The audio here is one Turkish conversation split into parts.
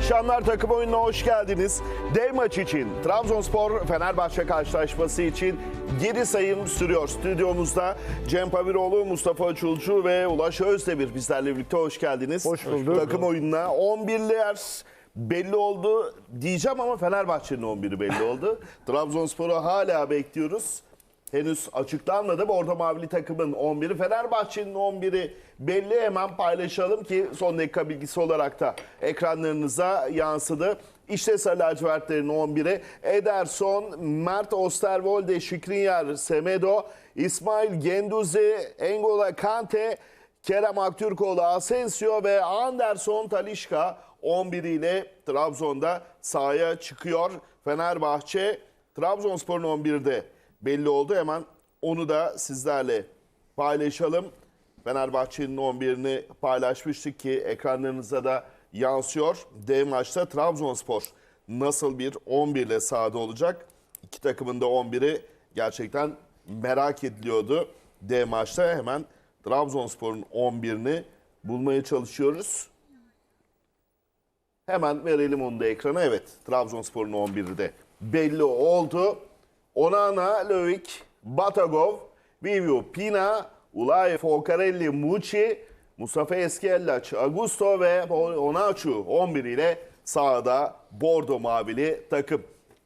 akşamlar takım oyununa hoş geldiniz. Dev maç için Trabzonspor Fenerbahçe karşılaşması için geri sayım sürüyor. Stüdyomuzda Cem Paviroğlu, Mustafa Açulcu ve Ulaş Özdemir bizlerle birlikte hoş geldiniz. Hoş bulduk. Takım oyununa 11'liler belli oldu diyeceğim ama Fenerbahçe'nin 11'i belli oldu. Trabzonspor'u hala bekliyoruz. Henüz açıklanmadı. Orada Mavili takımın 11'i. Fenerbahçe'nin 11'i belli. Hemen paylaşalım ki son dakika bilgisi olarak da ekranlarınıza yansıdı. İşte Sarı Lacivertlerin 11'i. Ederson, Mert Osterwolde, Şikrinyar, Semedo, İsmail Genduzi, Engola Kante, Kerem Aktürkoğlu, Asensio ve Anderson Talişka 11 ile Trabzon'da sahaya çıkıyor. Fenerbahçe Trabzonspor'un 11'de belli oldu. Hemen onu da sizlerle paylaşalım. Fenerbahçe'nin 11'ini paylaşmıştık ki ekranlarınıza da yansıyor. Dev maçta Trabzonspor nasıl bir 11 ile sahada olacak? İki takımın da 11'i gerçekten merak ediliyordu. Dev maçta hemen Trabzonspor'un 11'ini bulmaya çalışıyoruz. Hemen verelim onu da ekrana. Evet, Trabzonspor'un 11'i de belli oldu. Onana, Lovik, Batagov, Vivio, Pina, Ulay, Focarelli, Mucci, Mustafa Eskellaç, Augusto ve Onaçu 11 ile sahada Bordo Mavili takım.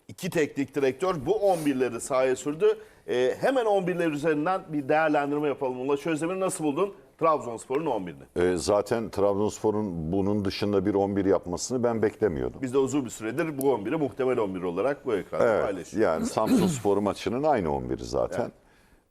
İki teknik direktör bu 11'leri sahaya sürdü. Ee, hemen 11'ler üzerinden bir değerlendirme yapalım. Ulaş Özdemir nasıl buldun Trabzonspor'un 11'ini? E, zaten Trabzonspor'un bunun dışında bir 11 yapmasını ben beklemiyordum. Biz de uzun bir süredir bu 11'i muhtemel 11 olarak bu ekranda Evet, paylaşıyoruz. yani Samsun Spor maçının aynı 11'i zaten.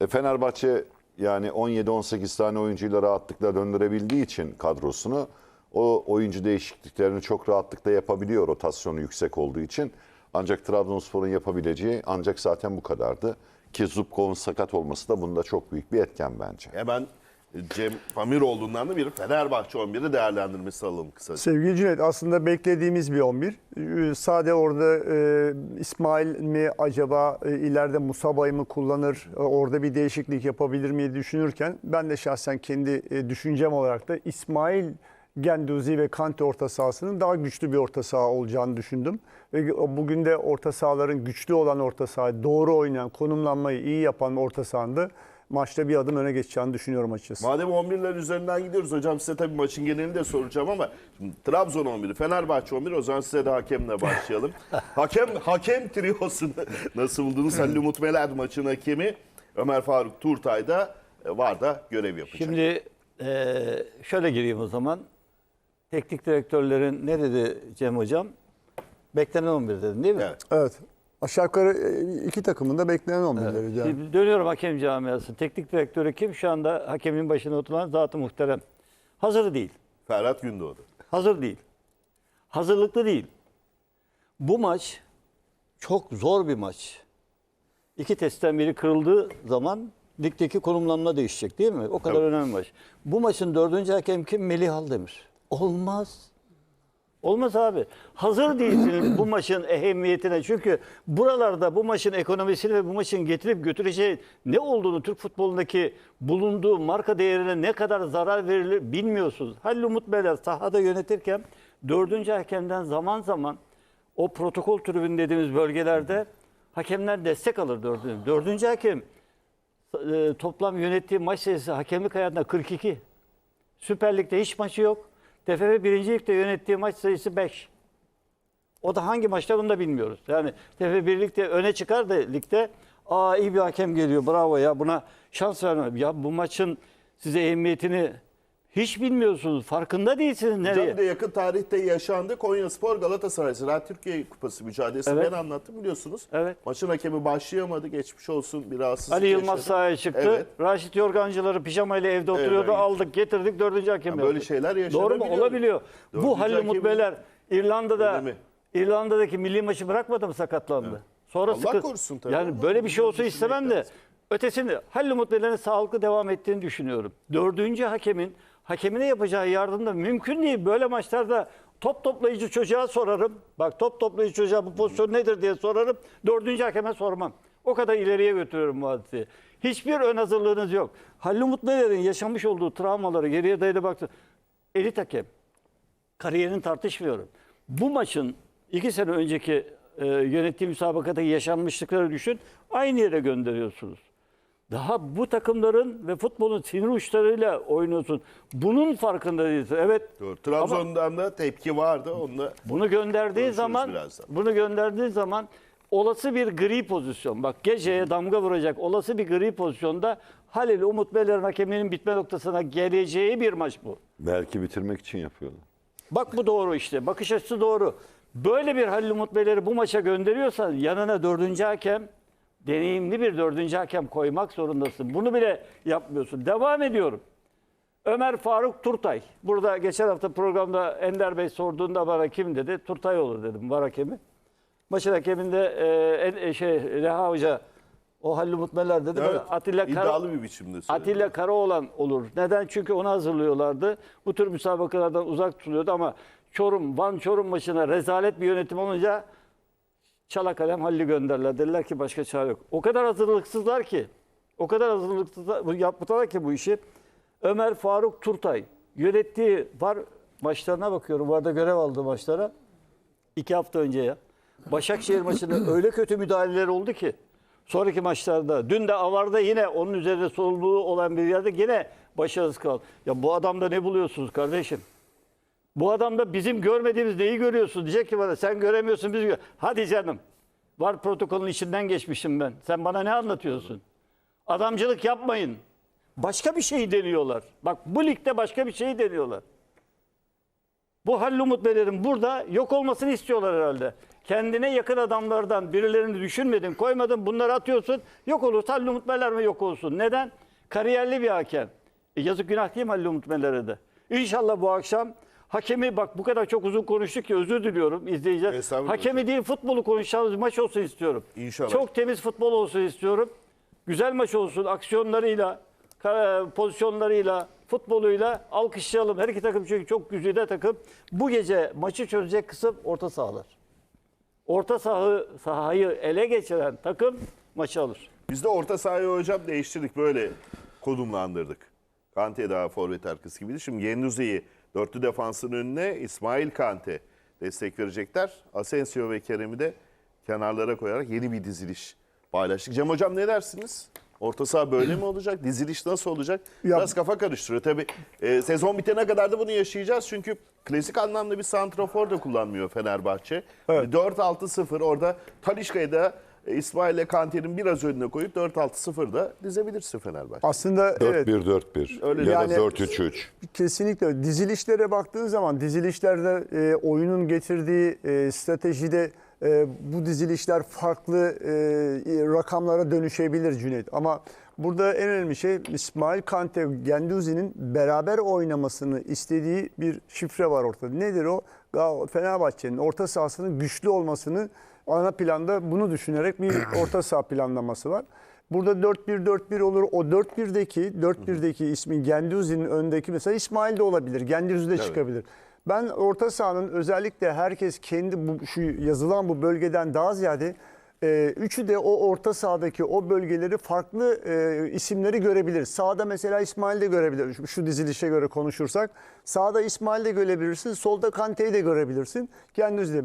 E, Fenerbahçe yani 17-18 tane oyuncuyla rahatlıkla döndürebildiği için kadrosunu o oyuncu değişikliklerini çok rahatlıkla yapabiliyor rotasyonu yüksek olduğu için. Ancak Trabzonspor'un yapabileceği ancak zaten bu kadardı. Ki Zubkov'un sakat olması da bunda çok büyük bir etken bence. Hemen Cem Pamiroğlu'ndan da bir Fenerbahçe 11'i değerlendirmesi alalım kısaca. Sevgili Cüneyt aslında beklediğimiz bir 11. Ee, Sade orada e, İsmail mi acaba e, ileride Musaba'yı mı kullanır? E, orada bir değişiklik yapabilir miyi düşünürken ben de şahsen kendi e, düşüncem olarak da İsmail Genduzi ve Kante orta sahasının daha güçlü bir orta saha olacağını düşündüm. Ve bugün de orta sahaların güçlü olan orta saha, doğru oynayan, konumlanmayı iyi yapan orta sahanda maçta bir adım öne geçeceğini düşünüyorum açıkçası. Madem 11'ler üzerinden gidiyoruz hocam size tabii maçın genelini de soracağım ama şimdi Trabzon 11'i, Fenerbahçe 11'i o zaman size de hakemle başlayalım. hakem hakem triyosunu nasıl buldunuz? Halil Umut Meler maçın hakemi. Ömer Faruk Turtay da e, var da görev yapacak. Şimdi eee, şöyle gireyim o zaman. Teknik direktörlerin ne dedi Cem Hocam? Beklenen 11 dedin değil mi? Evet. Evet. Aşağı yukarı e, iki takımın da beklenen 11'leri. Yani. Şimdi dönüyorum hakem camiası. Teknik direktörü kim? Şu anda hakemin başına oturan zat-ı muhterem. Hazır değil. Ferhat Gündoğdu. Hazır değil. Hazırlıklı değil. Bu maç çok zor bir maç. İki testten biri kırıldığı zaman ligdeki konumlanma değişecek değil mi? O kadar Tabii. önemli maç. Bu maçın dördüncü hakem kim? Melih Aldemir. Olmaz. Olmaz abi. Hazır değilsiniz bu maçın ehemmiyetine. Çünkü buralarda bu maçın ekonomisini ve bu maçın getirip götüreceği ne olduğunu Türk futbolundaki bulunduğu marka değerine ne kadar zarar verilir bilmiyorsunuz. Halil Umut Beyler sahada yönetirken dördüncü hakemden zaman zaman o protokol tribün dediğimiz bölgelerde hakemler destek alır dördüncü. Dördüncü hakem e, toplam yönettiği maç sayısı hakemlik hayatında 42. Süper Lig'de hiç maçı yok. TFF 1. Lig'de yönettiği maç sayısı 5. O da hangi maçta bunu da bilmiyoruz. Yani TFF 1 Lig'de öne çıkar da ligde aa iyi bir hakem geliyor bravo ya buna şans vermem. Ya bu maçın size ehemmiyetini hiç bilmiyorsunuz. Farkında değilsiniz Hocam nereye. bir de yakın tarihte yaşandı. Konya Spor Galatasaray Ziraat Türkiye Kupası mücadelesi Evet. ben anlattım biliyorsunuz. Evet. Maçın hakemi başlayamadı. Geçmiş olsun bir rahatsızlık Ali Yılmaz yaşadı. sahaya çıktı. Evet. Raşit Yorgancıları pijamayla evde oturuyordu. gitti. Aldık getirdik dördüncü hakem böyle şeyler Doğru mu? yaşanabiliyor. Olabiliyor. Dördüncü Bu Halil Umut Beyler İrlanda'da. İrlanda'daki milli maçı bırakmadı mı sakatlandı? Sonra Allah sıkı- korusun tabii. Yani böyle bir şey olsa istemem de ötesinde Halil Umut Beyler'in sağlıklı devam ettiğini düşünüyorum. Dördüncü hakemin hakemine yapacağı yardım da mümkün değil. Böyle maçlarda top toplayıcı çocuğa sorarım. Bak top toplayıcı çocuğa bu pozisyon nedir diye sorarım. Dördüncü hakeme sormam. O kadar ileriye götürüyorum bu hadiseyi. Hiçbir ön hazırlığınız yok. Halil Umut yaşamış olduğu travmaları geriye dayalı baktı. Elit hakem. Kariyerini tartışmıyorum. Bu maçın iki sene önceki e, yönettiği müsabakadaki yaşanmışlıkları düşün. Aynı yere gönderiyorsunuz. Daha bu takımların ve futbolun sinir uçlarıyla oynuyorsun. Bunun farkında değilsin. Evet. Doğru. Trabzon'dan da tepki vardı. Onunla Bunu gönderdiği zaman birazdan. bunu gönderdiği zaman olası bir gri pozisyon. Bak geceye damga vuracak olası bir gri pozisyonda Halil Umut Beler'in hakeminin bitme noktasına geleceği bir maç bu. Belki bitirmek için yapıyorlar. Bak bu doğru işte. Bakış açısı doğru. Böyle bir Halil Umut Beyler'i bu maça gönderiyorsan yanına dördüncü hakem, deneyimli bir dördüncü hakem koymak zorundasın. Bunu bile yapmıyorsun. Devam ediyorum. Ömer Faruk Turtay. Burada geçen hafta programda Ender Bey sorduğunda bana kim dedi? Turtay olur dedim var hakemi. Maçın hakeminde e, e, şey Reha Hoca o Halil Umut Beyler dedi. evet, Atilla Kara- iddialı bir biçimde. Atilla Karaoğlan olur. Neden? Çünkü onu hazırlıyorlardı. Bu tür müsabakalardan uzak tutuluyordu ama Çorum, Van Çorum maçına rezalet bir yönetim olunca çala kalem Halil'i gönderdiler. Dediler ki başka çare yok. O kadar hazırlıksızlar ki, o kadar hazırlıksızlar yaptılar ki bu işi. Ömer Faruk Turtay yönettiği var maçlarına bakıyorum. Varda görev aldığı maçlara. iki hafta önce ya. Başakşehir maçında öyle kötü müdahaleler oldu ki. Sonraki maçlarda. Dün de Avar'da yine onun üzerinde sorumluluğu olan bir yerde yine başarısız kaldı. Ya bu adamda ne buluyorsunuz kardeşim? Bu adamda bizim görmediğimiz neyi görüyorsun? Diyecek ki bana sen göremiyorsun biz gör. Hadi canım. Var protokolün içinden geçmişim ben. Sen bana ne anlatıyorsun? Adamcılık yapmayın. Başka bir şey deniyorlar. Bak bu ligde başka bir şey deniyorlar. Bu Halil Umut Beylerin burada yok olmasını istiyorlar herhalde. Kendine yakın adamlardan birilerini düşünmedin, koymadın, bunları atıyorsun. Yok olursa Halil Umut Beyler mi yok olsun? Neden? Kariyerli bir hakem. E yazık günah değil mi Halil Umut Beyler'e de? İnşallah bu akşam hakemi bak bu kadar çok uzun konuştuk ki özür diliyorum izleyiciler. Estağfurullah. Hakemi değil futbolu konuşacağımız maç olsun istiyorum. İnşallah. Çok temiz futbol olsun istiyorum. Güzel maç olsun aksiyonlarıyla, ka- pozisyonlarıyla, futboluyla alkışlayalım. Her iki takım çünkü çok güzide takım. Bu gece maçı çözecek kısım orta sahalar. Orta sahayı, sahayı ele geçiren takım maçı alır. Biz de orta sahayı hocam değiştirdik. Böyle konumlandırdık. Kante daha forvet arkası gibiydi. Şimdi Genduzi'yi dörtlü defansın önüne İsmail Kante destek verecekler. Asensio ve Kerem'i de kenarlara koyarak yeni bir diziliş paylaştık. Cem hocam ne dersiniz? Orta saha böyle mi olacak? Diziliş nasıl olacak? Ya- Biraz kafa karıştırıyor. Tabii e, sezon bitene kadar da bunu yaşayacağız. Çünkü klasik anlamda bir santrafor da kullanmıyor Fenerbahçe. Evet. 4-6-0 orada Talişka'yı da e, İsmail ile Kanter'in biraz önüne koyup 4-6-0'da dizebilirsin Fenerbahçe. Aslında evet 4-1-4-1 Öyle ya yani- da 4-3-3. Kesinlikle. Dizilişlere baktığın zaman dizilişlerde e, oyunun getirdiği e, stratejide e, bu dizilişler farklı e, rakamlara dönüşebilir Cüneyt. Ama burada en önemli şey İsmail Kante, Genduzi'nin beraber oynamasını istediği bir şifre var ortada. Nedir o? Gal- Fenerbahçe'nin orta sahasının güçlü olmasını ana planda bunu düşünerek bir orta saha planlaması var. Burada 4-1-4-1 olur. O 4-1'deki 4-1'deki ismi Genduzi'nin öndeki mesela İsmail de olabilir. Genduzi de çıkabilir. Ben orta sahanın özellikle herkes kendi bu, şu yazılan bu bölgeden daha ziyade e, üçü de o orta sahadaki o bölgeleri farklı e, isimleri görebilir. Sağda mesela İsmail de görebilir. Şu, şu dizilişe göre konuşursak. Sağda İsmail de görebilirsin. Solda Kante'yi de görebilirsin. Genduzi de.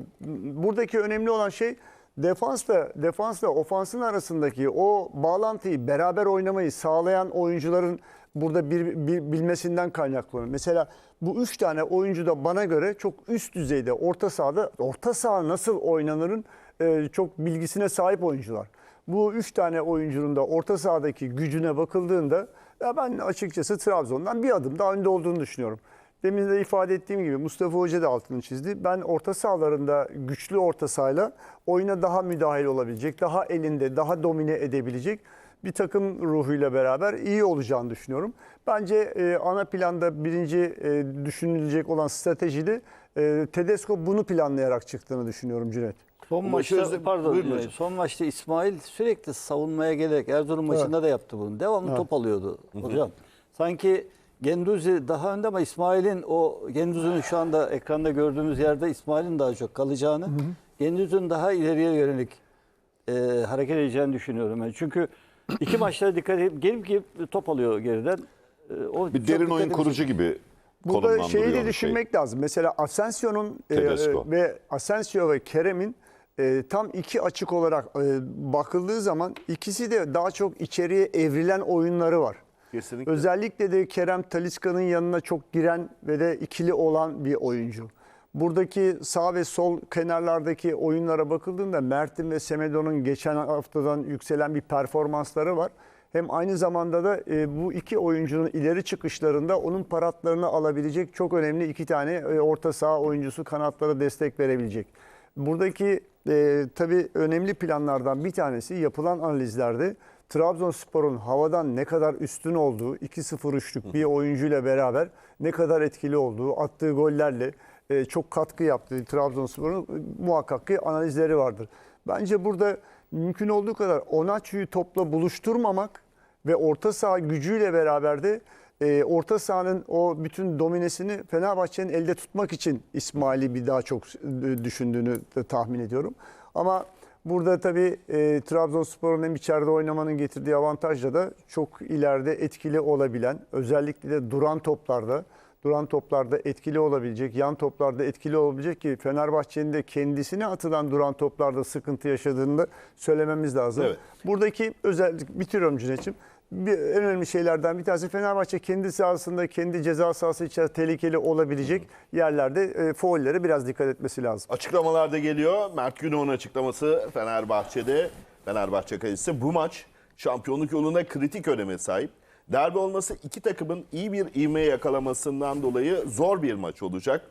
Buradaki önemli olan şey Defansla, defansla ofansın arasındaki o bağlantıyı beraber oynamayı sağlayan oyuncuların burada bir, bir- bilmesinden kaynaklanıyor. Mesela bu üç tane oyuncu da bana göre çok üst düzeyde orta sahada orta saha nasıl oynanırın e, çok bilgisine sahip oyuncular. Bu üç tane oyuncunun da orta sahadaki gücüne bakıldığında ya ben açıkçası Trabzon'dan bir adım daha önde olduğunu düşünüyorum. Demin de ifade ettiğim gibi Mustafa Hoca da altını çizdi. Ben orta sahalarında güçlü orta sahayla oyuna daha müdahil olabilecek, daha elinde, daha domine edebilecek bir takım ruhuyla beraber iyi olacağını düşünüyorum. Bence e, ana planda birinci e, düşünülecek olan stratejide e, Tedesco bunu planlayarak çıktığını düşünüyorum Cüneyt. Son Ama maçta pardon Buyurun e, hocam. son maçta İsmail sürekli savunmaya gelerek Erzurum maçında da yaptı bunu. Devamlı top alıyordu hocam. Sanki Genduzi daha önde ama İsmail'in o Genduzi'nin şu anda ekranda gördüğümüz yerde İsmail'in daha çok kalacağını, Genduzi'nin daha ileriye yönelik e, hareket edeceğini düşünüyorum. ben. çünkü iki maçlara dikkat edip gelip gelip top alıyor geriden. E, o Bir çok derin oyun kurucu gibi Burada konumlandırıyor şeyi de şey. düşünmek lazım. Mesela Asensio'nun e, Tedesco. e, ve Asensio ve Kerem'in e, tam iki açık olarak e, bakıldığı zaman ikisi de daha çok içeriye evrilen oyunları var. Kesinlikle. Özellikle de Kerem Taliska'nın yanına çok giren ve de ikili olan bir oyuncu. Buradaki sağ ve sol kenarlardaki oyunlara bakıldığında Mert'in ve Semedo'nun geçen haftadan yükselen bir performansları var. Hem aynı zamanda da e, bu iki oyuncunun ileri çıkışlarında onun paratlarını alabilecek çok önemli iki tane e, orta saha oyuncusu kanatlara destek verebilecek. Buradaki e, tabii önemli planlardan bir tanesi yapılan analizlerde Trabzonspor'un havadan ne kadar üstün olduğu, 2-0-3'lük bir oyuncuyla beraber ne kadar etkili olduğu, attığı gollerle e, çok katkı yaptığı Trabzonspor'un e, muhakkak ki analizleri vardır. Bence burada mümkün olduğu kadar Onaçu'yu topla buluşturmamak ve orta saha gücüyle beraber de e, orta sahanın o bütün dominesini Fenerbahçe'nin elde tutmak için İsmail'i bir daha çok e, düşündüğünü de tahmin ediyorum. Ama burada tabii e, Trabzonspor'un hem içeride oynamanın getirdiği avantajla da çok ileride etkili olabilen, özellikle de duran toplarda duran toplarda etkili olabilecek, yan toplarda etkili olabilecek ki Fenerbahçe'nin de kendisine atılan duran toplarda sıkıntı yaşadığını da söylememiz lazım. Evet. Buradaki özellik bitiriyorum Cüneyt'ciğim. Bir, en önemli şeylerden bir tanesi Fenerbahçe kendi sahasında, kendi ceza sahası içerisinde tehlikeli olabilecek yerlerde e, faullere biraz dikkat etmesi lazım. Açıklamalar da geliyor. Mert Günok'un açıklaması Fenerbahçe'de. Fenerbahçe kalecisi bu maç şampiyonluk yolunda kritik öneme sahip. Derbi olması iki takımın iyi bir ivme yakalamasından dolayı zor bir maç olacak.